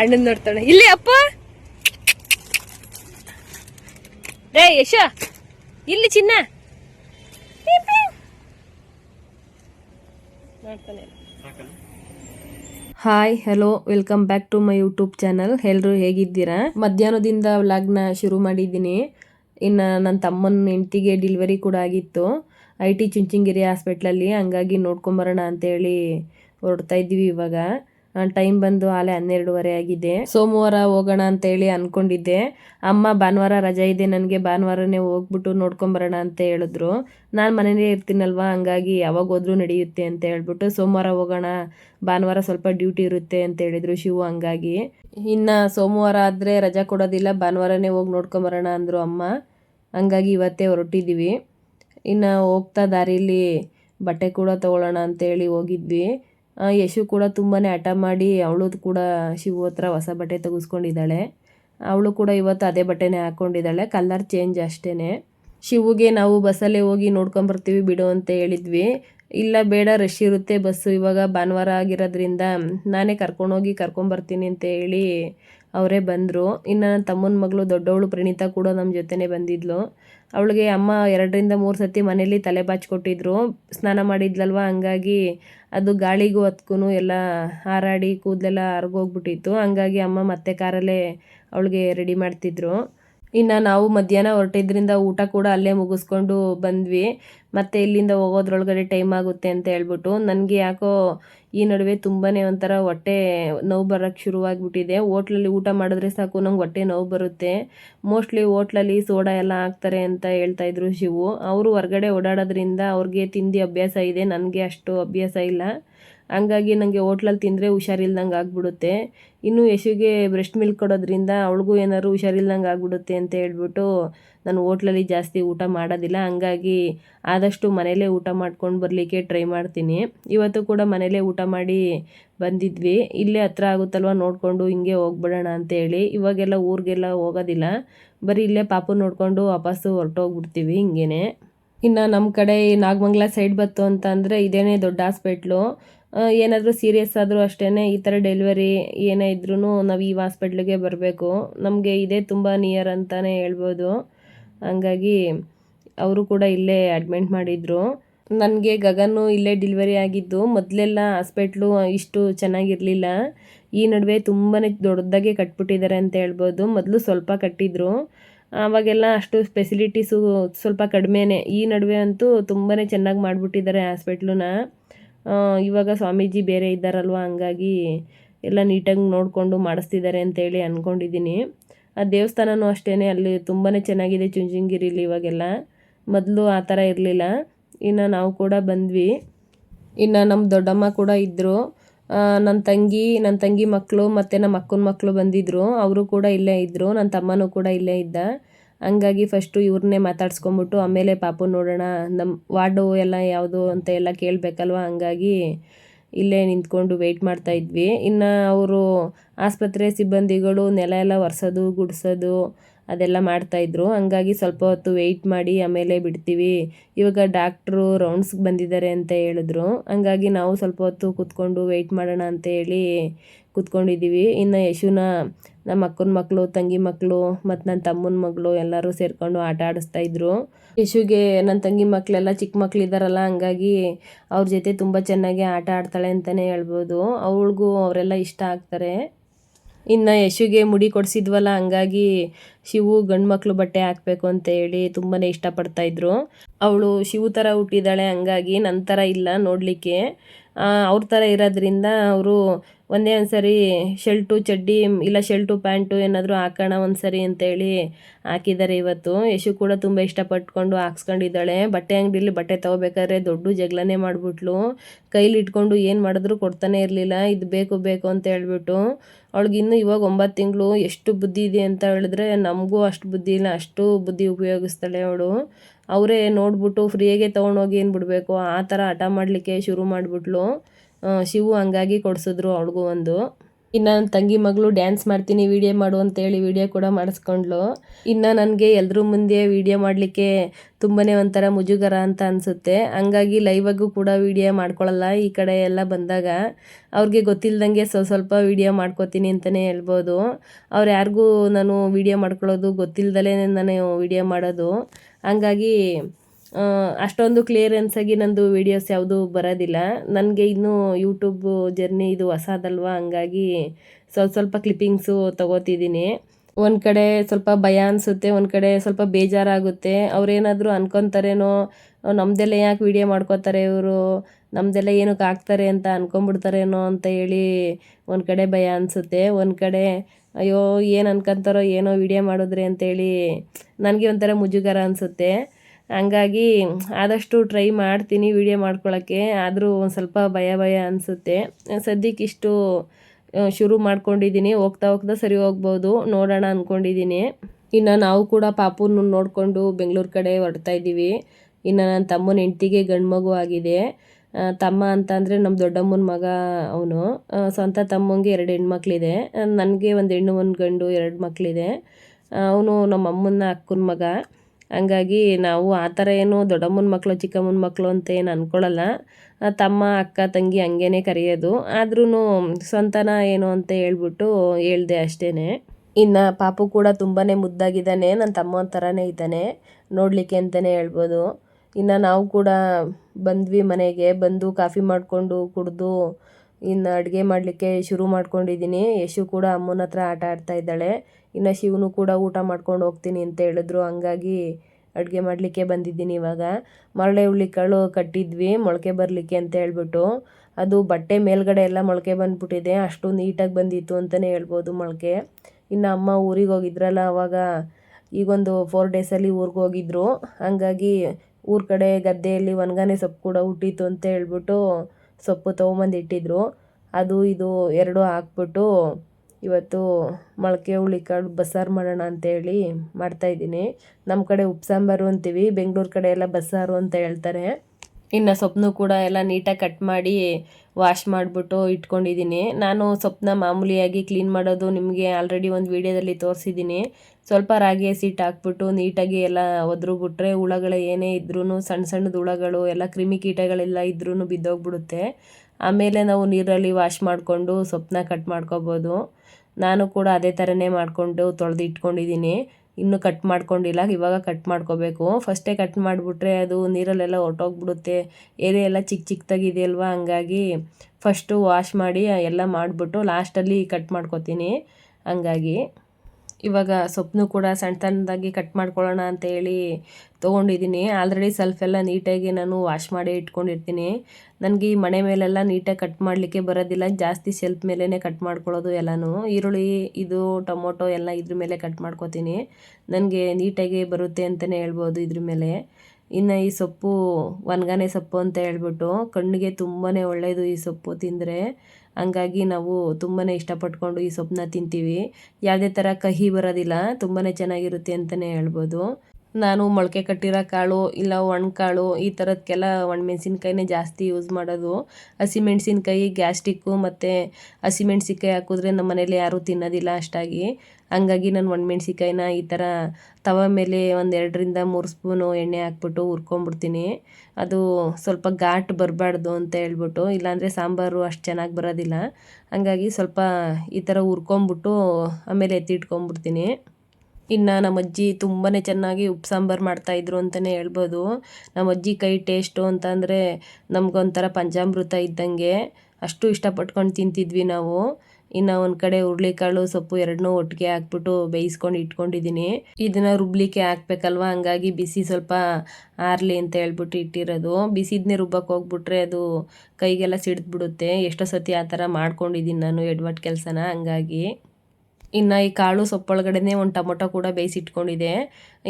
ಅಣ್ಣನ್ ನೋಡ್ತಾಳೆ. ಇಲ್ಲಿ ಅಪ್ಪ. ರೇ ಯಶ. ಇಲ್ಲಿ ಚಿನ್ನ. Hi, hello. Welcome back to my YouTube channel. ಎಲ್ಲರೂ ಹೇಗಿದ್ದೀರಾ? ಮಧ್ಯಾಹ್ನದಿಂದ ವ್ಲಾಗ್ನ ಶುರು ಮಾಡಿದ್ದೀನಿ. ಇನ್ನು ನನ್ನ ತಮ್ಮನ ಹೆಂಡ್ತಿಗೆ ಡಿಲಿವರಿ ಕೂಡ ಆಗಿತ್ತು. ಐ ಟಿ ಚುಂಚನಗಿರಿ ಹಾಸ್ಪಿಟ್ಲಲ್ಲಿ. ಹಂಗಾಗಿ ನೋಡ್ಕೊಂಬರೋಣ ಅಂತೇಳಿ ಹೊರಡ್ತಾ ಇದ್ದೀವಿ ಇವಾಗ. ಟೈಮ್ ಬಂದು ಆಲೆ ಹನ್ನೆರಡುವರೆ ಆಗಿದೆ. ಸೋಮವಾರ ಹೋಗೋಣ ಅಂತೇಳಿ ಅನ್ಕೊಂಡಿದ್ದೆ. ಅಮ್ಮ ಭಾನುವಾರ ರಜೆ ಇದೆ, ನನಗೆ ಭಾನುವಾರನೇ ಹೋಗ್ಬಿಟ್ಟು ನೋಡ್ಕೊಂಬರೋಣ ಅಂತ ಹೇಳಿದ್ರು. ನಾನು ಮನೇಲೇ ಇರ್ತೀನಲ್ವಾ, ಹಂಗಾಗಿ ಯಾವಾಗ ಹೋದ್ರೂ ನಡೆಯುತ್ತೆ ಅಂತ ಹೇಳ್ಬಿಟ್ಟು ಸೋಮವಾರ ಹೋಗೋಣ, ಭಾನುವಾರ ಸ್ವಲ್ಪ ಡ್ಯೂಟಿ ಇರುತ್ತೆ ಅಂತ ಹೇಳಿದ್ರು ಶಿವು ಹಂಗಾಗಿ. ಇನ್ನು ಸೋಮವಾರ ಆದರೆ ರಜಾ ಕೊಡೋದಿಲ್ಲ, ಭಾನುವಾರನೇ ಹೋಗಿ ನೋಡ್ಕೊಂಬರೋಣ ಅಂದರು ಅಮ್ಮ. ಹಂಗಾಗಿ ಇವತ್ತೇ ಹೊರಟಿದ್ದೀವಿ ಇನ್ನು ಹೋಗ್ತಾ ದಾರಿಲಿ ಬಟ್ಟೆ ಕೂಡ ತೊಗೊಳ್ಳೋಣ ಅಂತೇಳಿ ಹೋಗಿದ್ವಿ. ಯಶು ಕೂಡ ತುಂಬಾ ಹಠ ಮಾಡಿ ಅವಳು ಕೂಡ ಶಿವು ಹತ್ರ ಹೊಸ ಬಟ್ಟೆ ತೆಗೆಸ್ಕೊಂಡಿದ್ದಾಳೆ. ಅವಳು ಕೂಡ ಇವತ್ತು ಅದೇ ಬಟ್ಟೆನೇ ಹಾಕ್ಕೊಂಡಿದ್ದಾಳೆ. ಕಲರ್ ಚೇಂಜ್ ಅಷ್ಟೇ ಶಿವುಗೆ ನಾವು ಬಸ್ಸಲ್ಲೇ ಹೋಗಿ ನೋಡ್ಕೊಂಬರ್ತೀವಿ ಬಿಡು ಅಂತ ಹೇಳಿದ್ವಿ. ಇಲ್ಲ, ಬೇಡ ರಶ್ ಇರುತ್ತೆ ಬಸ್ಸು ಇವಾಗ ಭಾನುವಾರ ಆಗಿರೋದ್ರಿಂದ ನಾನೇ ಕರ್ಕೊಂಡೋಗಿ ಕರ್ಕೊಂಬರ್ತೀನಿ ಅಂತ ಹೇಳಿ ಅವರೇ ಬಂದರು. ಇನ್ನು ನನ್ನ ತಮ್ಮನ ಮಗಳು ದೊಡ್ಡವಳು ಪ್ರಣೀತಾ ಕೂಡ ನಮ್ಮ ಜೊತೆನೇ ಬಂದಿದ್ಲು. ಅವಳಿಗೆ ಅಮ್ಮ ಎರಡರಿಂದ ಮೂರು ಸತಿ ಮನೇಲಿ ತಲೆ ಬಾಚಿಕೊಟ್ಟಿದ್ರು ಸ್ನಾನ ಮಾಡಿದ್ಲಲ್ವ? ಹಂಗಾಗಿ ಅದು ಗಾಳಿಗೂ ಹತ್ಕೂ ಎಲ್ಲ ಹಾರಾಡಿ ಕೂದಲೆಲ್ಲ ಹರ್ಗೋಗ್ಬಿಟ್ಟಿತ್ತು. ಹಂಗಾಗಿ ಅಮ್ಮ ಮತ್ತೆ ಕಾರಲ್ಲೇ ಅವಳಿಗೆ ರೆಡಿ ಮಾಡ್ತಿದ್ರು. ಇನ್ನು ನಾವು ಮಧ್ಯಾಹ್ನ ಹೊರಟಿದ್ರಿಂದ ಊಟ ಕೂಡ ಅಲ್ಲೇ ಮುಗಿಸ್ಕೊಂಡು ಬಂದ್ವಿ. ಮತ್ತೆ ಇಲ್ಲಿಂದ ಹೋಗೋದ್ರೊಳಗಡೆ ಟೈಮ್ ಆಗುತ್ತೆ ಅಂತ ಹೇಳ್ಬಿಟ್ಟು ನನಗೆ ಯಾಕೋ ಈ ನಡುವೆ ತುಂಬಾ ಒಂಥರ ಹೊಟ್ಟೆ ನೋವು ಬರೋಕ್ಕೆ ಶುರುವಾಗ್ಬಿಟ್ಟಿದೆ. ಹೋಟ್ಲಲ್ಲಿ ಊಟ ಮಾಡಿದ್ರೆ ಸಾಕು, ನಂಗೆ ಹೊಟ್ಟೆ ನೋವು ಬರುತ್ತೆ. ಮೋಸ್ಟ್ಲಿ ಹೋಟ್ಲಲ್ಲಿ ಸೋಡಾ ಎಲ್ಲ ಹಾಕ್ತಾರೆ ಅಂತ ಹೇಳ್ತಾ ಇದ್ರು ಶಿವು. ಅವರು ಹೊರಗಡೆ ಓಡಾಡೋದ್ರಿಂದ ಅವ್ರಿಗೆ ತಿಂದು ಅಭ್ಯಾಸ ಇದೆ. ನನಗೆ ಅಷ್ಟು ಅಭ್ಯಾಸ ಇಲ್ಲ. ಹಂಗಾಗಿ ನನಗೆ ಹೋಟ್ಲಲ್ಲಿ ತಿಂದರೆ ಹುಷಾರಿಲ್ದಂಗೆ ಆಗಿಬಿಡುತ್ತೆ. ಇನ್ನು ಯಶುಗೆ ಬ್ರೆಸ್ಟ್ ಮಿಲ್ಕ್ ಕೊಡೋದ್ರಿಂದ ಅವಳಿಗೂ ಏನಾದ್ರು ಹುಷಾರಿಲ್ದಂಗೆ ಆಗ್ಬಿಡುತ್ತೆ ಅಂತ ಹೇಳ್ಬಿಟ್ಟು ನಾನು ಹೋಟ್ಲಲ್ಲಿ ಜಾಸ್ತಿ ಊಟ ಮಾಡೋದಿಲ್ಲ. ಹಂಗಾಗಿ ಆದಷ್ಟು ಮನೇಲೇ ಊಟ ಮಾಡ್ಕೊಂಡು ಬರಲಿಕ್ಕೆ ಟ್ರೈ ಮಾಡ್ತೀನಿ. ಇವತ್ತು ಕೂಡ ಮನೇಲೇ ಊಟ ಮಾಡಿ ಬಂದಿದ್ವಿ. ಇಲ್ಲೇ ಹತ್ರ ಆಗುತ್ತಲ್ವ ನೋಡಿಕೊಂಡು ಹಿಂಗೆ ಹೋಗ್ಬಿಡೋಣ ಅಂತೇಳಿ ಇವಾಗೆಲ್ಲ ಊರಿಗೆಲ್ಲ ಹೋಗೋದಿಲ್ಲ. ಬರೀ ಇಲ್ಲೇ ಪಾಪು ನೋಡಿಕೊಂಡು ವಾಪಸ್ಸು ಹೊರಟೋಗ್ಬಿಡ್ತೀವಿ ಹಿಂಗೇನೆ. ಇನ್ನು ನಮ್ಮ ಕಡೆ ನಾಗಮಂಗ್ಲ ನಾಗಮಂಗಲ ಸೈಡ್ ಬತ್ತು ಅಂತ ಅಂದರೆ ಇದೇನೇ ದೊಡ್ಡ ಹಾಸ್ಪಿಟ್ಲು. ಏನಾದರೂ ಸೀರಿಯಸ್ ಆದರೂ ಅಷ್ಟೇ ಈ ಥರ ಡೆಲಿವರಿ ಏನೇ ಇದ್ರೂ ನಾವು ಈ ಹಾಸ್ಪಿಟ್ಲಿಗೆ ಬರಬೇಕು. ನಮಗೆ ಇದೇ ತುಂಬ ನಿಯರ್ ಅಂತಲೇ ಹೇಳ್ಬೋದು. ಹಂಗಾಗಿ ಅವರು ಕೂಡ ಇಲ್ಲೇ ಅಡ್ಮಿಟ್ ಮಾಡಿದರು. ನನಗೆ ಗಗನು ಇಲ್ಲೇ ಡಿಲಿವರಿ ಆಗಿದ್ದು ಮೊದಲೆಲ್ಲ ಹಾಸ್ಪಿಟ್ಲು ಇಷ್ಟು ಚೆನ್ನಾಗಿರಲಿಲ್ಲ. ಈ ನಡುವೆ ತುಂಬಾ ದೊಡ್ಡದಾಗೆ ಕಟ್ಬಿಟ್ಟಿದ್ದಾರೆ ಅಂತ ಹೇಳ್ಬೋದು. ಮೊದಲು ಸ್ವಲ್ಪ ಕಟ್ಟಿದ್ರು. ಆವಾಗೆಲ್ಲ ಅಷ್ಟು ಫೆಸಿಲಿಟೀಸು ಸ್ವಲ್ಪ ಕಡಿಮೆನೇ. ಈ ನಡುವೆ ಅಂತೂ ತುಂಬಾ ಚೆನ್ನಾಗಿ ಮಾಡಿಬಿಟ್ಟಿದ್ದಾರೆ ಹಾಸ್ಪಿಟ್ಲನ್ನ ಇವಾಗ ಸ್ವಾಮೀಜಿ ಬೇರೆ ಇದ್ದಾರಲ್ವ, ಹಂಗಾಗಿ ಎಲ್ಲ ನೀಟಾಗಿ ನೋಡಿಕೊಂಡು ಮಾಡಿಸ್ತಿದ್ದಾರೆ ಅಂತೇಳಿ ಅಂದ್ಕೊಂಡಿದ್ದೀನಿ ಆ ದೇವಸ್ಥಾನವೂ ಅಷ್ಟೇ ಅಲ್ಲಿ ತುಂಬಾ ಚೆನ್ನಾಗಿದೆ ಚುಂಚನಗಿರಿಲಿ ಇವಾಗೆಲ್ಲ. ಮೊದಲು ಆ ಥರ ಇರಲಿಲ್ಲ. ಇನ್ನು ನಾವು ಕೂಡ ಬಂದ್ವಿ. ಇನ್ನು ನಮ್ಮ ದೊಡ್ಡಮ್ಮ ಕೂಡ ಇದ್ದರು ನನ್ನ ತಂಗಿ ನನ್ನ ತಂಗಿ ಮಕ್ಕಳು ಮತ್ತು ನಮ್ಮ ಅಕ್ಕನ ಮಕ್ಕಳು ಬಂದಿದ್ದರು ಅವರು ಕೂಡ ಇಲ್ಲೇ ಇದ್ದರು ನನ್ನ ತಮ್ಮನೂ ಕೂಡ ಇಲ್ಲೇ ಇದ್ದ. ಹಂಗಾಗಿ ಫಸ್ಟು ಇವ್ರನ್ನೇ ಮಾತಾಡ್ಸ್ಕೊಂಬಿಟ್ಟು ಆಮೇಲೆ ಪಾಪು ನೋಡೋಣ ನಮ್ಮ ವಾರ್ಡು ಎಲ್ಲ ಯಾವುದು ಅಂತ ಎಲ್ಲ ಕೇಳಬೇಕಲ್ವ? ಹಂಗಾಗಿ ಇಲ್ಲೇ ನಿಂತ್ಕೊಂಡು ವೆಯ್ಟ್ ಮಾಡ್ತಾ ಇದ್ವಿ. ಇನ್ನು ಅವರು ಆಸ್ಪತ್ರೆ ಸಿಬ್ಬಂದಿಗಳು ನೆಲ ಎಲ್ಲ ಒರೆಸೋದು, ಗುಡಿಸೋದು ಅದೆಲ್ಲ ಮಾಡ್ತಾಯಿದ್ರು ಹಂಗಾಗಿ ಸ್ವಲ್ಪ ಹೊತ್ತು ವೆಯ್ಟ್ ಮಾಡಿ ಆಮೇಲೆ ಬಿಡ್ತೀವಿ. ಇವಾಗ ಡಾಕ್ಟ್ರು ರೌಂಡ್ಸ್ಗೆ ಬಂದಿದ್ದಾರೆ ಅಂತ ಹೇಳಿದ್ರು. ಹಂಗಾಗಿ ನಾವು ಸ್ವಲ್ಪ ಹೊತ್ತು ಕೂತ್ಕೊಂಡು ವೆಯ್ಟ್ ಮಾಡೋಣ ಅಂತ ಹೇಳಿ ಕೂತ್ಕೊಂಡಿದ್ದೀವಿ. ಇನ್ನು ಯಶುನ ನಮ್ಮ ಅಕ್ಕನ ಮಕ್ಕಳು ತಂಗಿ ಮಕ್ಕಳು ಮತ್ತು ನನ್ನ ತಮ್ಮನ ಮಗಳು ಎಲ್ಲರೂ ಸೇರಿಕೊಂಡು ಆಟ ಆಡಿಸ್ತಾ ಇದ್ರು. ಯಶುಗೆ ನನ್ನ ತಂಗಿ ಮಕ್ಕಳೆಲ್ಲ ಚಿಕ್ಕ ಮಕ್ಕಳಿದ್ದಾರಲ್ಲ ಹಂಗಾಗಿ ಅವ್ರ ಜೊತೆ ತುಂಬ ಚೆನ್ನಾಗಿ ಆಟ ಆಡ್ತಾಳೆ ಅಂತಲೇ ಹೇಳ್ಬೋದು. ಅವಳಿಗೂ ಅವರೆಲ್ಲ ಇಷ್ಟ ಆಗ್ತಾರೆ. ಇನ್ನು ಯಶುಗೆ ಮುಡಿ ಕೊಡಿಸಿದ್ವಲ್ಲ ಹಂಗಾಗಿ ಶಿವು ಗಂಡು ಮಕ್ಕಳು ಬಟ್ಟೆ ಹಾಕಬೇಕು ಅಂತ ಹೇಳಿ ತುಂಬಾ ಇಷ್ಟಪಡ್ತಾಯಿದ್ರು ಅವಳು ಶಿವ ಥರ ಹುಟ್ಟಿದ್ದಾಳೆ ಹಂಗಾಗಿ ನನ್ನ ಥರ ಇಲ್ಲ ನೋಡಲಿಕ್ಕೆ. ಅವ್ರ ಥರ ಇರೋದ್ರಿಂದ ಅವರು ಒಂದೇ ಒಂದು ಸರಿ ಶರ್ಟು, ಚಡ್ಡಿ, ಇಲ್ಲ ಶರ್ಟು, ಪ್ಯಾಂಟು ಏನಾದರೂ ಹಾಕೋಣ ಒಂದು ಸರಿ ಅಂತೇಳಿ ಹಾಕಿದ್ದಾರೆ ಇವತ್ತು. ಯಶು ಕೂಡ ತುಂಬ ಇಷ್ಟಪಟ್ಕೊಂಡು ಹಾಕ್ಸ್ಕೊಂಡಿದ್ದಾಳೆ. ಬಟ್ಟೆ ಅಂಗಡಿಲಿ ಬಟ್ಟೆ ತೊಗೋಬೇಕಾದ್ರೆ ದೊಡ್ಡ ಜಗಳನೇ ಮಾಡಿಬಿಟ್ಲು. ಕೈಲಿ ಇಟ್ಕೊಂಡು ಏನು ಮಾಡಿದ್ರು ಕೊಡ್ತಾನೆ ಇರಲಿಲ್ಲ. ಇದು ಬೇಕು ಬೇಕು ಅಂತ ಹೇಳ್ಬಿಟ್ಟು ಅವಳಿಗಿನ್ನೂ ಇವಾಗ ಒಂಬತ್ತು ತಿಂಗಳು ಎಷ್ಟು ಬುದ್ಧಿ ಇದೆ ಅಂತ ಹೇಳಿದ್ರೆ ನಮಗೂ ಅಷ್ಟು ಬುದ್ಧಿ ಇಲ್ಲ. ಅಷ್ಟು ಬುದ್ಧಿ ಉಪಯೋಗಿಸ್ತಾಳೆ ಅವಳು. ಅವರೇ ನೋಡ್ಬಿಟ್ಟು ಫ್ರೀಯಾಗೆ ತೊಗೊಂಡೋಗಿ ಏನು ಬಿಡಬೇಕು? ಆ ಥರ ಹಠ ಮಾಡಲಿಕ್ಕೆ ಶುರು ಮಾಡಿಬಿಟ್ಲು. ಶಿವು ಹಂಗಾಗಿ ಕೊಡಿಸಿದ್ರು ಅವಳಿಗೂ ಒಂದು. ಇನ್ನು ನನ್ನ ತಂಗಿ ಮಗಳು ಡ್ಯಾನ್ಸ್ ಮಾಡ್ತೀನಿ ವಿಡಿಯೋ ಮಾಡು ಅಂತೇಳಿ ವಿಡಿಯೋ ಕೂಡ ಮಾಡಿಸ್ಕೊಂಡ್ಳು. ಇನ್ನು ನನಗೆ ಎಲ್ಲರೂ ಮುಂದೆ ವಿಡಿಯೋ ಮಾಡಲಿಕ್ಕೆ ತುಂಬಾ ಒಂಥರ ಮುಜುಗರ ಅಂತ ಅನಿಸುತ್ತೆ. ಹಂಗಾಗಿ ಲೈವಾಗೂ ಕೂಡ ವಿಡಿಯೋ ಮಾಡ್ಕೊಳ್ಳಲ್ಲ ಈ ಕಡೆ ಎಲ್ಲ ಬಂದಾಗ. ಅವ್ರಿಗೆ ಗೊತ್ತಿಲ್ಲದಂಗೆ ಸ್ವಲ್ಪ ಸ್ವಲ್ಪ ವಿಡಿಯೋ ಮಾಡ್ಕೋತೀನಿ ಅಂತಲೇ ಹೇಳ್ಬೋದು. ಅವ್ರು ಯಾರಿಗೂ ನಾನು ವಿಡಿಯೋ ಮಾಡ್ಕೊಳ್ಳೋದು ಗೊತ್ತಿಲ್ದಲೇ ನಾನು ವಿಡಿಯೋ ಮಾಡೋದು. ಹಂಗಾಗಿ ಅಷ್ಟೊಂದು ಕ್ಲಿಯರೆನ್ಸಾಗಿ ನಂದು ವೀಡಿಯೋಸ್ ಯಾವುದು ಬರೋದಿಲ್ಲ. ನನಗೆ ಇನ್ನೂ ಯೂಟ್ಯೂಬ್ ಜರ್ನಿ ಇದು ಹೊಸದಲ್ವ? ಹಂಗಾಗಿ ಸ್ವಲ್ಪ ಸ್ವಲ್ಪ ಕ್ಲಿಪ್ಪಿಂಗ್ಸು ತೊಗೋತಿದ್ದೀನಿ. ಒಂದು ಕಡೆ ಸ್ವಲ್ಪ ಭಯ ಅನಿಸುತ್ತೆ, ಒಂದು ಕಡೆ ಸ್ವಲ್ಪ ಬೇಜಾರಾಗುತ್ತೆ. ಅವ್ರೇನಾದರೂ ಅನ್ಕೊತಾರೇನೋ ನಮ್ಮದೆಲ್ಲ ಯಾಕೆ ವೀಡಿಯೋ ಮಾಡ್ಕೋತಾರೆ ಇವರು? ನಮ್ಮದೆಲ್ಲ ಏನಕ್ಕೆ ಹಾಕ್ತಾರೆ ಅಂತ ಅನ್ಕೊಂಬಿಡ್ತಾರೇನೋ ಅಂತ ಹೇಳಿ ಒಂದು ಕಡೆ ಭಯ ಅನಿಸುತ್ತೆ. ಒಂದು ಕಡೆ ಅಯ್ಯೋ, ಏನು ಅನ್ಕೊಂತಾರೋ ಏನೋ ವಿಡಿಯೋ ಮಾಡಿದ್ರೆ ಅಂತೇಳಿ ನನಗೆ ಒಂಥರ ಮುಜುಗರ ಅನಿಸುತ್ತೆ. ಹಂಗಾಗಿ ಆದಷ್ಟು ಟ್ರೈ ಮಾಡ್ತೀನಿ ವಿಡಿಯೋ ಮಾಡ್ಕೊಳ್ಳೋಕ್ಕೆ ಆದರೂ ಒಂದು ಸ್ವಲ್ಪ ಭಯ ಭಯ ಅನಿಸುತ್ತೆ. ಸದ್ಯಕ್ಕೆ ಇಷ್ಟು ಶುರು ಮಾಡ್ಕೊಂಡಿದ್ದೀನಿ ಹೋಗ್ತಾ ಹೋಗ್ತಾ ಸರಿ ಹೋಗ್ಬೋದು. ನೋಡೋಣ ಅಂದ್ಕೊಂಡಿದ್ದೀನಿ ಇನ್ನು ನಾವು ಕೂಡ ಪಾಪುನ ನೋಡಿಕೊಂಡು ಬೆಂಗಳೂರು ಕಡೆ ಹೊರಡ್ತಾ ಇದ್ದೀವಿ. ಇನ್ನು ನನ್ನ ತಮ್ಮನ ಹೆಂಡ್ತಿಗೆ ಗಂಡು ಮಗು ಆಗಿದೆ. ತಮ್ಮ ಅಂತ ಅಂದರೆ ನಮ್ಮ ದೊಡ್ಡಮ್ಮನ ಮಗ ಅವನು. ಸ್ವಂತ ತಮ್ಮಂಗೆ ಎರಡು ಹೆಣ್ಮಕ್ಳಿದೆ. ನನಗೆ ಒಂದು ಹೆಣ್ಣು, ಒಂದು ಗಂಡು, ಎರಡು ಮಕ್ಕಳಿದೆ ಅವನು ನಮ್ಮ ಅಮ್ಮನ ಅಕ್ಕನ ಮಗ. ಹಂಗಾಗಿ ನಾವು ಆ ಥರ ಏನು ದೊಡ್ಡಮ್ಮನ ಮಕ್ಕಳು ಚಿಕ್ಕಮ್ಮನ ಮಕ್ಕಳು ಅಂತ ಏನು ಅಂದ್ಕೊಳ್ಳಲ್ಲ ತಮ್ಮ, ಅಕ್ಕ, ತಂಗಿ ಹಂಗೇನೆ ಕರೆಯೋದು. ಆದ್ರೂ ಸ್ವಂತನ ಏನು ಅಂತ ಹೇಳ್ಬಿಟ್ಟು ಹೇಳಿದೆ ಅಷ್ಟೇ ಇನ್ನು ಪಾಪು ಕೂಡ ತುಂಬಾ ಮುದ್ದಾಗಿದ್ದಾನೆ. ನನ್ನ ತಮ್ಮನ ಥರನೇ ಇದ್ದಾನೆ. ನೋಡಲಿಕ್ಕೆ ಅಂತಲೇ ಹೇಳ್ಬೋದು. ಇನ್ನು ನಾವು ಕೂಡ ಬಂದ್ವಿ ಮನೆಗೆ, ಬಂದು ಕಾಫಿ ಮಾಡಿಕೊಂಡು ಕುಡಿದು ಇನ್ನು ಅಡುಗೆ ಮಾಡಲಿಕ್ಕೆ ಶುರು ಮಾಡ್ಕೊಂಡಿದ್ದೀನಿ ಯಶು ಕೂಡ ಅಮ್ಮನ ಹತ್ರ ಆಟ ಆಡ್ತಾ ಇದ್ದಾಳೆ. ಇನ್ನು ಶಿವನು ಕೂಡ ಊಟ ಮಾಡ್ಕೊಂಡು ಹೋಗ್ತೀನಿ ಅಂತ ಹೇಳಿದ್ರು. ಹಂಗಾಗಿ ಅಡುಗೆ ಮಾಡಲಿಕ್ಕೆ ಬಂದಿದ್ದೀನಿ ಇವಾಗ. ಮರಳೆ ಕಾಳು ಕಟ್ಟಿದ್ವಿ, ಮೊಳಕೆ ಬರಲಿಕ್ಕೆ ಅಂತ ಹೇಳ್ಬಿಟ್ಟು. ಅದು ಬಟ್ಟೆ ಮೇಲ್ಗಡೆ ಎಲ್ಲ ಮೊಳಕೆ ಬಂದ್ಬಿಟ್ಟಿದೆ. ಅಷ್ಟು ನೀಟಾಗಿ ಬಂದಿತ್ತು ಅಂತಲೇ ಹೇಳ್ಬೋದು ಮೊಳಕೆ. ಇನ್ನು ಅಮ್ಮ ಊರಿಗೆ ಹೋಗಿದ್ರಲ್ಲ, ಅವಾಗ ಈಗೊಂದು ಫೋರ್ ಡೇಸಲ್ಲಿ ಊರಿಗೆ ಹೋಗಿದ್ರು. ಹಂಗಾಗಿ ಊರ ಕಡೆ ಗದ್ದೆಯಲ್ಲಿ ಒಣಗಾನೆ ಸೊಪ್ಪು ಕೂಡ ಹುಟ್ಟಿತ್ತು ಅಂತ ಹೇಳ್ಬಿಟ್ಟು ಸೊಪ್ಪು ತೊಗೊಂಬಂದು ಇಟ್ಟಿದ್ರು. ಅದು ಇದು ಎರಡು ಹಾಕ್ಬಿಟ್ಟು ಇವತ್ತು ಮೊಳಕೆ ಹುಳಿಕಾಳು ಬಸ್ಸಾರು ಮಾಡೋಣ ಅಂತೇಳಿ ಮಾಡ್ತಾಯಿದ್ದೀನಿ ನಮ್ಮ ಕಡೆ ಉಪ್ಸಾಂಬಾರು ಅಂತೀವಿ, ಬೆಂಗಳೂರು ಕಡೆ ಎಲ್ಲ ಬಸ್ಸಾರು ಅಂತ ಹೇಳ್ತಾರೆ. ಇನ್ನು ಸೊಪ್ಪನ್ನು ಕೂಡ ಎಲ್ಲ ನೀಟಾಗಿ ಕಟ್ ಮಾಡಿ ವಾಶ್ ಮಾಡಿಬಿಟ್ಟು ಇಟ್ಕೊಂಡಿದ್ದೀನಿ. ನಾನು ಸೊಪ್ಪನ್ನ ಮಾಮೂಲಿಯಾಗಿ ಕ್ಲೀನ್ ಮಾಡೋದು ನಿಮಗೆ ಆಲ್ರೆಡಿ ಒಂದು ವೀಡಿಯೋದಲ್ಲಿ ತೋರಿಸಿದ್ದೀನಿ. ಸ್ವಲ್ಪ ರಾಗಿ ಹಸಿಟ್ಟು ಹಾಕ್ಬಿಟ್ಟು ನೀಟಾಗಿ ಎಲ್ಲ ಒದ್ರು ಬಿಟ್ಟರೆ ಹುಳಗಳು ಏನೇ ಇದ್ರೂ ಸಣ್ಣ ಸಣ್ಣದು ಹುಳಗಳು ಎಲ್ಲ ಕ್ರಿಮಿ ಕೀಟಗಳೆಲ್ಲ ಇದ್ರೂ ಬಿದ್ದೋಗ್ಬಿಡುತ್ತೆ. ಆಮೇಲೆ ನಾವು ನೀರಲ್ಲಿ ವಾಶ್ ಮಾಡಿಕೊಂಡು ಸೊಪ್ಪನ್ನ ಕಟ್ ಮಾಡ್ಕೋಬೋದು. ನಾನು ಕೂಡ ಅದೇ ಥರನೇ ಮಾಡಿಕೊಂಡು ತೊಳೆದು ಇಟ್ಕೊಂಡಿದ್ದೀನಿ ಇನ್ನೂ ಕಟ್ ಮಾಡ್ಕೊಂಡಿಲ್ಲ, ಇವಾಗ ಕಟ್ ಮಾಡ್ಕೋಬೇಕು. ಫಸ್ಟೇ ಕಟ್ ಮಾಡಿಬಿಟ್ರೆ ಅದು ನೀರಲ್ಲೆಲ್ಲ ಹೊರ್ಟೋಗ್ಬಿಡುತ್ತೆ ಏರಿಯಾ ಎಲ್ಲ ಚಿಕ್ಕ ಚಿಕ್ಕದಾಗಿದೆಯಲ್ವ ಹಂಗಾಗಿ ಫಸ್ಟು ವಾಶ್ ಮಾಡಿ ಎಲ್ಲ ಮಾಡಿಬಿಟ್ಟು ಲಾಸ್ಟಲ್ಲಿ ಕಟ್ ಮಾಡ್ಕೊತೀನಿ. ಹಂಗಾಗಿ ಇವಾಗ ಸೊಪ್ಪನ್ನು ಕೂಡ ಸಣ್ಣ ಸಣ್ಣದಾಗಿ ಕಟ್ ಮಾಡ್ಕೊಳ್ಳೋಣ ಅಂತ ಹೇಳಿ ತೊಗೊಂಡಿದ್ದೀನಿ. ಆಲ್ರೆಡಿ ಸೆಲ್ಫ್ ಎಲ್ಲ ನೀಟಾಗಿ ನಾನು ವಾಶ್ ಮಾಡಿ ಇಟ್ಕೊಂಡಿರ್ತೀನಿ. ನನಗೆ ಈ ಮನೆ ಮೇಲೆಲ್ಲ ನೀಟಾಗಿ ಕಟ್ ಮಾಡಲಿಕ್ಕೆ ಬರೋದಿಲ್ಲ. ಜಾಸ್ತಿ ಸೆಲ್ಫ್ ಮೇಲೇ ಕಟ್ ಮಾಡ್ಕೊಳ್ಳೋದು ಎಲ್ಲನೂ. ಈರುಳ್ಳಿ, ಇದು, ಟೊಮೊಟೊ ಎಲ್ಲ ಇದ್ರ ಮೇಲೆ ಕಟ್ ಮಾಡ್ಕೊತೀನಿ. ನನಗೆ ನೀಟಾಗಿ ಬರುತ್ತೆ ಅಂತಲೇ ಹೇಳ್ಬೋದು ಇದ್ರ ಮೇಲೆ. ಇನ್ನು ಈ ಸೊಪ್ಪು ಒನ್ಗಾನೆ ಸೊಪ್ಪು ಅಂತ ಹೇಳ್ಬಿಟ್ಟು ಕಣ್ಣಿಗೆ ತುಂಬಾ ಒಳ್ಳೆಯದು ಈ ಸೊಪ್ಪು ತಿಂದರೆ. ಹಂಗಾಗಿ ನಾವು ತುಂಬಾ ಇಷ್ಟಪಟ್ಕೊಂಡು ಈ ಸೊಪ್ಪನ್ನ ತಿಂತೀವಿ. ಯಾವುದೇ ಥರ ಕಹಿ ಬರೋದಿಲ್ಲ ತುಂಬಾ ಚೆನ್ನಾಗಿರುತ್ತೆ ಅಂತಲೇ ಹೇಳ್ಬೋದು. ನಾನು ಮೊಳಕೆ ಕಟ್ಟಿರೋ ಕಾಳು ಇಲ್ಲ ಒಣಕಾಳು ಈ ಥರದಕ್ಕೆಲ್ಲ ಒಣಮೆಣ್ಸಿನ್ಕಾಯಿನೇ ಜಾಸ್ತಿ ಯೂಸ್ ಮಾಡೋದು. ಹಸಿಮೆಣ್ಸಿನ್ಕಾಯಿ ಗ್ಯಾಸ್ಟಿಕ್ಕು ಮತ್ತು ಹಸಿಮೆಣ್ಸಿನ್ಕಾಯಿ ಹಾಕಿದ್ರೆ ನಮ್ಮ ಮನೇಲಿ ಯಾರೂ ತಿನ್ನೋದಿಲ್ಲ ಅಷ್ಟಾಗಿ. ಹಂಗಾಗಿ ನಾನು ಒಣಮೆಣ್ಸಿನ್ಕಾಯಿನ ಈ ಥರ ತವ ಮೇಲೆ ಒಂದು ಎರಡರಿಂದ ಮೂರು ಸ್ಪೂನು ಎಣ್ಣೆ ಹಾಕ್ಬಿಟ್ಟು ಹುರ್ಕೊಂಬಿಡ್ತೀನಿ. ಅದು ಸ್ವಲ್ಪ ಘಾಟ್ ಬರಬಾರ್ದು ಅಂತ ಹೇಳ್ಬಿಟ್ಟು, ಇಲ್ಲಾಂದರೆ ಸಾಂಬಾರು ಅಷ್ಟು ಚೆನ್ನಾಗಿ ಬರೋದಿಲ್ಲ. ಹಂಗಾಗಿ ಸ್ವಲ್ಪ ಈ ಥರ ಹುರ್ಕೊಂಬಿಟ್ಟು ಆಮೇಲೆ ಎತ್ತಿಟ್ಕೊಂಬಿಡ್ತೀನಿ ಇನ್ನು ನಮ್ಮ ಅಜ್ಜಿ ತುಂಬಾ ಚೆನ್ನಾಗಿ ಉಪ್ಪು ಸಾಂಬಾರು ಮಾಡ್ತಾಯಿದ್ರು ಅಂತಲೇ ಹೇಳ್ಬೋದು. ನಮ್ಮ ಅಜ್ಜಿ ಕೈ ಟೇಸ್ಟು ಅಂತಂದರೆ ನಮಗೊಂಥರ ಪಂಚಾಮೃತ ಇದ್ದಂಗೆ ಅಷ್ಟು ಇಷ್ಟಪಟ್ಕೊಂಡು ತಿಂತಿದ್ವಿ ನಾವು. ಇನ್ನು ಒಂದು ಕಡೆ ಹುರುಳಿಕಾಳು, ಸೊಪ್ಪು ಎರಡನ್ನೂ ಒಟ್ಟಿಗೆ ಹಾಕ್ಬಿಟ್ಟು ಬೇಯಿಸ್ಕೊಂಡು ಇಟ್ಕೊಂಡಿದ್ದೀನಿ ಇದನ್ನು ರುಬ್ಲಿಕ್ಕೆ ಹಾಕ್ಬೇಕಲ್ವಾ? ಹಂಗಾಗಿ ಬಿಸಿ ಸ್ವಲ್ಪ ಆರಲಿ ಅಂತ ಹೇಳ್ಬಿಟ್ಟು ಇಟ್ಟಿರೋದು. ಬಿಸಿದನ್ನೇ ರುಬ್ಬಕ್ಕೆ ಹೋಗ್ಬಿಟ್ರೆ ಅದು ಕೈಗೆಲ್ಲ ಸಿಡಿದ್ಬಿಡುತ್ತೆ ಎಷ್ಟೋ ಸತಿ ಆ ಥರ ಮಾಡ್ಕೊಂಡಿದ್ದೀನಿ ನಾನು ಎಡ್ವಟ್ ಕೆಲಸನ, ಹಂಗಾಗಿ. ಇನ್ನು ಈ ಕಾಳು ಸೊಪ್ಪೊಳಗಡೆನೆ ಒಂದು ಟೊಮೊಟೊ ಕೂಡ ಬೇಯಿಸಿಟ್ಕೊಂಡಿದೆ.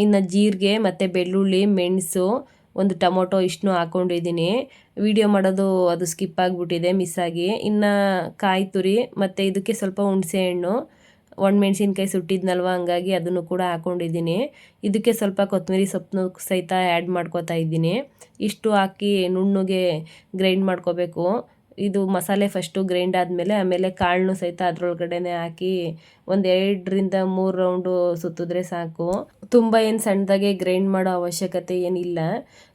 ಇನ್ನು ಜೀರಿಗೆ ಮತ್ತು ಬೆಳ್ಳುಳ್ಳಿ, ಮೆಣಸು ಒಂದು ಟೊಮೊಟೊ ಇಷ್ಟನ್ನು ಹಾಕ್ಕೊಂಡಿದ್ದೀನಿ ವಿಡಿಯೋ ಮಾಡೋದು ಅದು ಸ್ಕಿಪ್ ಆಗಿಬಿಟ್ಟಿದೆ, ಮಿಸ್ ಆಗಿ. ಇನ್ನು ಕಾಯಿ ತುರಿ ಮತ್ತು ಇದಕ್ಕೆ ಸ್ವಲ್ಪ ಹುಣಸೆ ಹಣ್ಣು ಮೆಣಸಿನ್ಕಾಯಿ ಸುಟ್ಟಿದ್ನಲ್ವ, ಹಂಗಾಗಿ ಅದನ್ನು ಕೂಡ ಹಾಕ್ಕೊಂಡಿದ್ದೀನಿ ಇದಕ್ಕೆ ಸ್ವಲ್ಪ ಕೊತ್ತಂಬರಿ ಸೊಪ್ಪನ್ನು ಸಹಿತ ಆ್ಯಡ್ ಮಾಡ್ಕೋತಾ ಇದ್ದೀನಿ. ಇಷ್ಟು ಹಾಕಿ ನುಣ್ಣಗೆ ಗ್ರೈಂಡ್ ಮಾಡ್ಕೋಬೇಕು. ಇದು ಮಸಾಲೆ ಫಸ್ಟು ಗ್ರೈಂಡ್ ಆದಮೇಲೆ, ಆಮೇಲೆ ಕಾಳನ್ನು ಸಹಿತ ಅದರೊಳಗಡೆನೆ ಹಾಕಿ ಒಂದು ಎರಡರಿಂದ ಮೂರು ರೌಂಡು ಸುತ್ತಿದ್ರೆ ಸಾಕು. ತುಂಬ ಏನು ಸಣ್ಣದಾಗೆ ಗ್ರೈಂಡ್ ಮಾಡೋ ಅವಶ್ಯಕತೆ ಏನಿಲ್ಲ.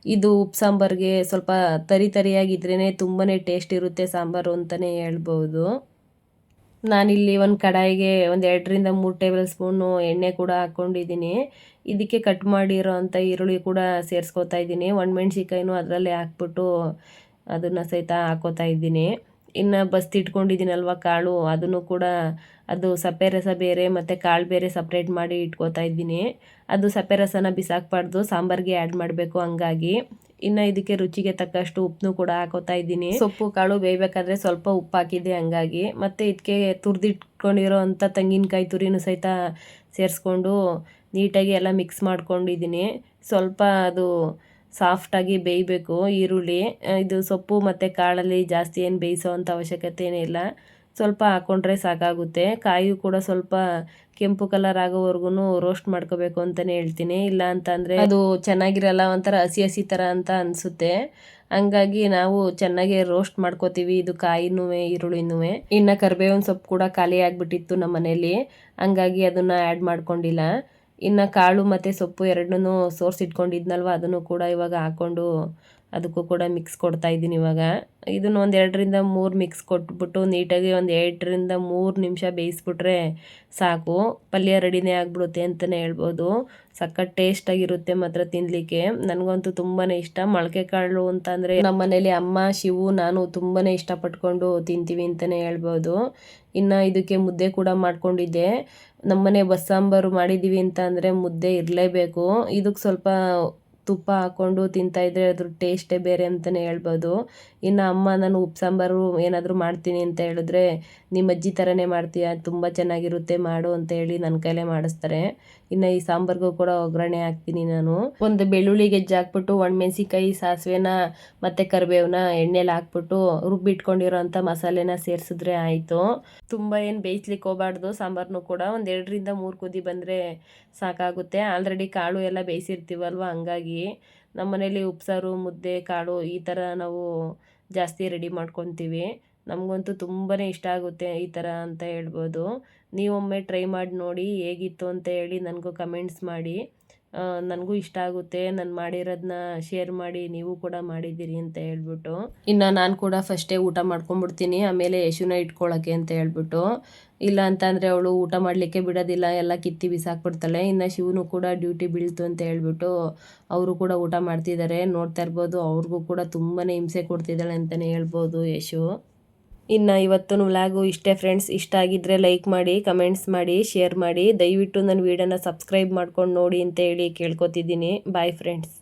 ಇದು ಉಪ್ಪು ಸಾಂಬಾರಿಗೆ ಸ್ವಲ್ಪ ತರಿ ತರಿಯಾಗಿದ್ರೇ ತುಂಬಾ ಟೇಸ್ಟ್ ಇರುತ್ತೆ ಸಾಂಬಾರು ಅಂತಲೇ ಹೇಳ್ಬೋದು. ನಾನಿಲ್ಲಿ ಒಂದು ಕಡಾಯಿಗೆ ಒಂದು ಎರಡರಿಂದ ಮೂರು ಟೇಬಲ್ ಸ್ಪೂನು ಎಣ್ಣೆ ಕೂಡ ಹಾಕ್ಕೊಂಡಿದ್ದೀನಿ ಇದಕ್ಕೆ ಕಟ್ ಮಾಡಿರೋ ಅಂಥ ಈರುಳ್ಳಿ ಕೂಡ ಸೇರಿಸ್ಕೊತಾ ಇದ್ದೀನಿ. ಒಣಮೆಣ್ಸಿಕಾಯಿನೂ ಅದರಲ್ಲೇ ಹಾಕ್ಬಿಟ್ಟು ಅದನ್ನು ಸಹಿತ ಹಾಕೋತಾ ಇದ್ದೀನಿ. ಇನ್ನು ಬಸ್ತಿಟ್ಕೊಂಡಿದ್ದೀನಲ್ವ ಕಾಳು? ಅದನ್ನು ಕೂಡ ಅದು ಸಪ್ಪೆ ರಸ ಬೇರೆ ಮತ್ತು ಕಾಳು ಬೇರೆ ಸಪ್ರೇಟ್ ಮಾಡಿ ಇಟ್ಕೋತಾ ಇದ್ದೀನಿ. ಅದು ಸಪ್ಪೆ ರಸನ ಬಿಸಾಕ್ಬಾರ್ದು, ಸಾಂಬಾರಿಗೆ ಆ್ಯಡ್ ಮಾಡಬೇಕು ಹಂಗಾಗಿ. ಇನ್ನು ಇದಕ್ಕೆ ರುಚಿಗೆ ತಕ್ಕಷ್ಟು ಉಪ್ಪನ್ನು ಕೂಡ ಹಾಕೋತಾ ಇದ್ದೀನಿ. ಸೊಪ್ಪು, ಕಾಳು ಬೇಯಬೇಕಾದ್ರೆ ಸ್ವಲ್ಪ ಉಪ್ಪು ಹಾಕಿದೆ ಹಂಗಾಗಿ. ಮತ್ತು ಇದಕ್ಕೆ ತುರಿದಿಟ್ಕೊಂಡಿರೋ ಅಂಥ ತೆಂಗಿನಕಾಯಿ ತುರಿನೂ ಸಹಿತ ಸೇರಿಸ್ಕೊಂಡು ನೀಟಾಗಿ ಎಲ್ಲ ಮಿಕ್ಸ್ ಮಾಡ್ಕೊಂಡಿದ್ದೀನಿ. ಸ್ವಲ್ಪ ಅದು ಸಾಫ್ಟಾಗಿ ಬೇಯಬೇಕು, ಈರುಳ್ಳಿ ಇದು ಸೊಪ್ಪು ಮತ್ತು ಕಾಳಲ್ಲಿ ಜಾಸ್ತಿ ಏನು ಬೇಯಿಸೋ ಅಂಥ ಅವಶ್ಯಕತೆ ಏನಿಲ್ಲ ಸ್ವಲ್ಪ ಹಾಕ್ಕೊಂಡ್ರೆ ಸಾಕಾಗುತ್ತೆ. ಕಾಯಿಯು ಕೂಡ ಸ್ವಲ್ಪ ಕೆಂಪು ಕಲರ್ ಆಗೋವರೆಗೂ ರೋಸ್ಟ್ ಮಾಡ್ಕೋಬೇಕು ಅಂತಲೇ ಹೇಳ್ತೀನಿ. ಇಲ್ಲ ಅಂತಂದರೆ ಅದು ಚೆನ್ನಾಗಿರಲ್ಲ, ಒಂಥರ ಹಸಿ ಹಸಿ ಥರ ಅಂತ ಅನಿಸುತ್ತೆ. ಹಂಗಾಗಿ ನಾವು ಚೆನ್ನಾಗಿ ರೋಸ್ಟ್ ಮಾಡ್ಕೋತೀವಿ ಇದು ಕಾಯಿನೂ ಈರುಳ್ಳಿನೂ ಇನ್ನು ಕರಿಬೇವಿನ ಸೊಪ್ಪು ಕೂಡ ಖಾಲಿ ಆಗಿಬಿಟ್ಟಿತ್ತು ನಮ್ಮ ಮನೇಲಿ ಹಂಗಾಗಿ ಅದನ್ನು ಆ್ಯಡ್ ಮಾಡ್ಕೊಂಡಿಲ್ಲ. ಇನ್ನು ಕಾಳು ಮತ್ತು ಸೊಪ್ಪು ಎರಡನ್ನೂ ಸೋರ್ಸಿಟ್ಕೊಂಡಿದ್ನಲ್ವ ಅದನ್ನು ಕೂಡ ಇವಾಗ ಹಾಕ್ಕೊಂಡು ಅದಕ್ಕೂ ಕೂಡ ಮಿಕ್ಸ್ ಕೊಡ್ತಾ ಇದ್ದೀನಿ ಇವಾಗ. ಇದನ್ನು ಒಂದು ಎರಡರಿಂದ ಮೂರು ಮಿಕ್ಸ್ ಕೊಟ್ಬಿಟ್ಟು ನೀಟಾಗಿ ಒಂದು ಎರಡರಿಂದ ಮೂರು ನಿಮಿಷ ಬೇಯಿಸ್ಬಿಟ್ರೆ ಸಾಕು. ಪಲ್ಯ ರೆಡಿನೇ ಆಗಿಬಿಡುತ್ತೆ ಅಂತಲೇ ಹೇಳ್ಬೋದು. ಸಖತ್ ಟೇಸ್ಟಾಗಿರುತ್ತೆ ಮಾತ್ರ ತಿನ್ನಲಿಕ್ಕೆ ನನಗಂತೂ ತುಂಬಾ ಇಷ್ಟ. ಮೊಳಕೆ ಕಾಳು ಅಂತ ಅಂದರೆ ನಮ್ಮ ಮನೇಲಿ ಅಮ್ಮ, ಶಿವು, ನಾನು ತುಂಬಾ ಇಷ್ಟಪಟ್ಕೊಂಡು ತಿಂತೀವಿ ಅಂತಲೇ ಹೇಳ್ಬೋದು. ಇನ್ನು ಇದಕ್ಕೆ ಮುದ್ದೆ ಕೂಡ ಮಾಡ್ಕೊಂಡಿದ್ದೆ. ನಮ್ಮನೆ ಬಸ್ಸಾಂಬಾರು ಮಾಡಿದ್ದೀವಿ ಅಂತ ಅಂದರೆ ಮುದ್ದೆ ಇರಲೇಬೇಕು. ಇದಕ್ಕೆ ಸ್ವಲ್ಪ ತುಪ್ಪ ಹಾಕ್ಕೊಂಡು ತಿಂತಾಯಿದ್ರೆ ಅದ್ರ ಟೇಸ್ಟೇ ಬೇರೆ ಅಂತಲೇ ಹೇಳ್ಬೋದು. ಇನ್ನು ಅಮ್ಮ, ನಾನು ಉಪ್ಪು, ಸಾಂಬಾರು ಏನಾದರೂ ಮಾಡ್ತೀನಿ ಅಂತ ಹೇಳಿದ್ರೆ, ನಿಮ್ಮ ಅಜ್ಜಿ ಥರನೇ ಮಾಡ್ತೀಯ? ತುಂಬ ಚೆನ್ನಾಗಿರುತ್ತೆ, ಮಾಡು ಅಂತ ಹೇಳಿ ನನ್ನ ಕೈಲೇ ಮಾಡಿಸ್ತಾರೆ. ಇನ್ನು ಈ ಸಾಂಬಾರ್ಗೂ ಕೂಡ ಒಗ್ಗರಣೆ ಹಾಕ್ತೀನಿ ನಾನು. ಒಂದು ಬೆಳ್ಳುಳ್ಳಿ ಗೆಜ್ಜೆ ಹಾಕ್ಬಿಟ್ಟು ಒಣಮೆಣ್ಸಿಕಾಯಿ ಸಾಸಿವೆನ ಮತ್ತು ಕರಿಬೇವನ್ನ ಎಣ್ಣೆಲಿ ಹಾಕ್ಬಿಟ್ಟು ರುಬ್ಬಿಟ್ಕೊಂಡಿರೋ ಅಂಥ ಮಸಾಲೆನ ಸೇರಿಸಿದ್ರೆ ಆಯಿತು. ತುಂಬ ಏನು ಬೇಯಿಸ್ಲಿಕ್ಕೆ ಹೋಗಬಾರ್ದು ಸಾಂಬಾರನ್ನು ಕೂಡ. ಒಂದು ಎರಡರಿಂದ ಮೂರು ಕುದಿ ಬಂದರೆ ಸಾಕಾಗುತ್ತೆ. ಆಲ್ರೆಡಿ ಕಾಳು ಎಲ್ಲ ಬೇಯಿಸಿರ್ತೀವಲ್ವ, ಹಂಗಾಗಿ ನಮ್ಮ ಮನೇಲಿ ಉಪ್ಸಾರು, ಮುದ್ದೆ, ಕಾಳು ಈ ಥರ ನಾವು ಜಾಸ್ತಿ ರೆಡಿ ಮಾಡ್ಕೊತೀವಿ. ನಮಗಂತೂ ತುಂಬಾ ಇಷ್ಟ ಆಗುತ್ತೆ ಈ ಥರ ಅಂತ ಹೇಳ್ಬೋದು. ನೀವೊಮ್ಮೆ ಟ್ರೈ ಮಾಡಿ ನೋಡಿ ಹೇಗಿತ್ತು ಅಂತ ಹೇಳಿ ನನಗೂ ಕಮೆಂಟ್ಸ್ ಮಾಡಿ. ನನಗೂ ಇಷ್ಟ ಆಗುತ್ತೆ. ನಾನು ಮಾಡಿರೋದನ್ನ ಶೇರ್ ಮಾಡಿ ನೀವು ಕೂಡ ಮಾಡಿದ್ದೀರಿ ಅಂತ ಹೇಳ್ಬಿಟ್ಟು. ಇನ್ನು ನಾನು ಕೂಡ ಫಸ್ಟೇ ಊಟ ಮಾಡ್ಕೊಂಡ್ಬಿಡ್ತೀನಿ, ಆಮೇಲೆ ಯಶುನ ಇಟ್ಕೊಳ್ಳೋಕೆ ಅಂತ ಹೇಳ್ಬಿಟ್ಟು. ಇಲ್ಲ ಅಂತ ಅಂದರೆ ಅವಳು ಊಟ ಮಾಡಲಿಕ್ಕೆ ಬಿಡೋದಿಲ್ಲ, ಎಲ್ಲ ಕಿತ್ತಿ ಬಿಸಾಕ್ಬಿಡ್ತಾಳೆ. ಇನ್ನು ಶಿವನು ಕೂಡ ಡ್ಯೂಟಿ ಬೀಳ್ತು ಅಂತ ಹೇಳ್ಬಿಟ್ಟು ಅವರು ಕೂಡ ಊಟ ಮಾಡ್ತಿದ್ದಾರೆ. ನೋಡ್ತಾ ಇರ್ಬೋದು, ಅವ್ರಿಗೂ ಕೂಡ ತುಂಬಾ ಹಿಂಸೆ ಕೊಡ್ತಿದ್ದಾಳೆ ಅಂತಲೇ ಹೇಳ್ಬೋದು ಯಶು. ಇನ್ನು ಇವತ್ತು ವ್ಲಾಗು ಇಷ್ಟೇ ಫ್ರೆಂಡ್ಸ್ ಇಷ್ಟ ಆಗಿದ್ದರೆ ಲೈಕ್ ಮಾಡಿ ಕಮೆಂಟ್ಸ್ ಮಾಡಿ ಶೇರ್ ಮಾಡಿ. ದಯವಿಟ್ಟು ನನ್ನ ವೀಡಿಯೋನ ಸಬ್ಸ್ಕ್ರೈಬ್ ಮಾಡ್ಕೊಂಡು ನೋಡಿ ಅಂತ ಹೇಳಿ ಕೇಳ್ಕೊತಿದ್ದೀನಿ. Bye friends